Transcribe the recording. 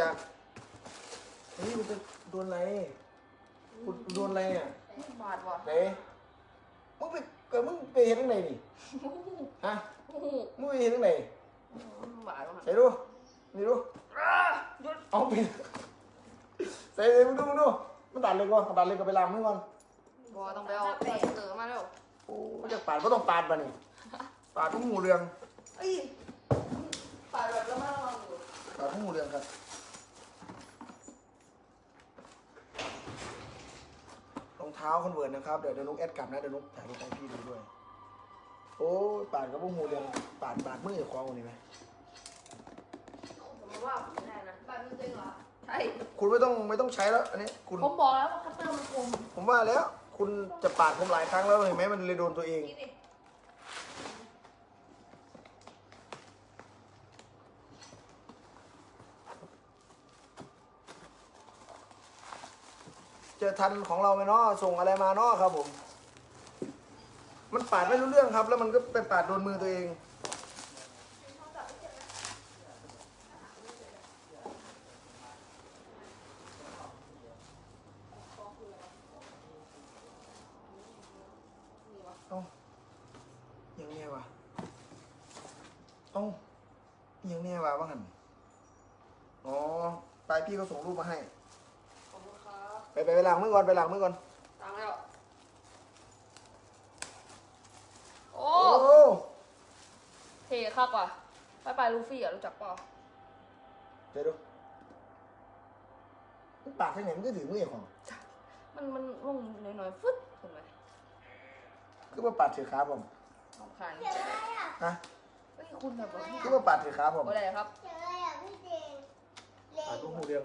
จากเฮ้ยมันจะโดนอะไรคุณโดนอะไรอะบาดว่ะไหนมึงไปเกิดมึงไปเห็นที่ไหนนี่ฮะโอ้โหมึงไปเห็นที่ไหนบาดว่ะใส่ดูนี่ดูอ้าหยุดเอาไปใส่เลยมึงดูมึงดูมันตัดเลยก่อนตัดเลยก็ไปล้างมือก่อนบอต้องไปเอาพลาสเตอร์มาแล้วโอ้ยจะปาดก็ต้องปาดมานี่ปาดทุกหมู่เรืองเอ้ยบาดแบบระมัดระวังอยู่ปาดทุกหมู่เรืองครับรอง เท้าคอนเวิร์ตนะครับ เดี๋ยวเดี๋ยวนุกแอดกลับนะ เดี๋ยวนุกถ่ายรูปให้พี่ดูด้วย โอ้ยปาดกับพวกหมู่เรืองปาดปาดมือคว้างวันนี้ไหมผมว่าผมไม่ได้นะบาดมือจริงเหรอ ใช่ คุณไม่ต้องไม่ต้องใช้แล้ว อันนี้คุณ ผมบอกแล้วว่าคัตเตอร์มันคมผมว่าแล้ว คุณจะปาดผมหลายครั้งแล้วเห็นไหมมันเลยโดนตัวเองนี่ดิเจอทันของเราไหมเนาะส่งอะไรมาเนาะครับผม มันปาดไม่รู้เรื่องครับ แล้วมันก็ไปปาดโดนมือตัวเองเอ้ายังไงวะเอ้ายังไงวะว่าหันอ๋อ ไปพี่เขาส่งรูปมาให้ ไปไปไปล้างมือก่อนไปล้างมือก่อนตามแล้วโอ้โอ้เท่ครับว่ะไปไปลูฟี่อะรู้จักเปล่าเดี๋ยวดูมันปากที่ไหนมันก็ถือมือของมันมันลงหน่อยๆฟึดเห็นไหมคือว่าปาดถือขาผมสองพันเจออะไรอะฮะเฮ้ยคุณแบบว่าคือว่าปาดถือขาผมอะไรครับ เจออะไรอะพี่เจงเล็ปาดงลูกหูเรียง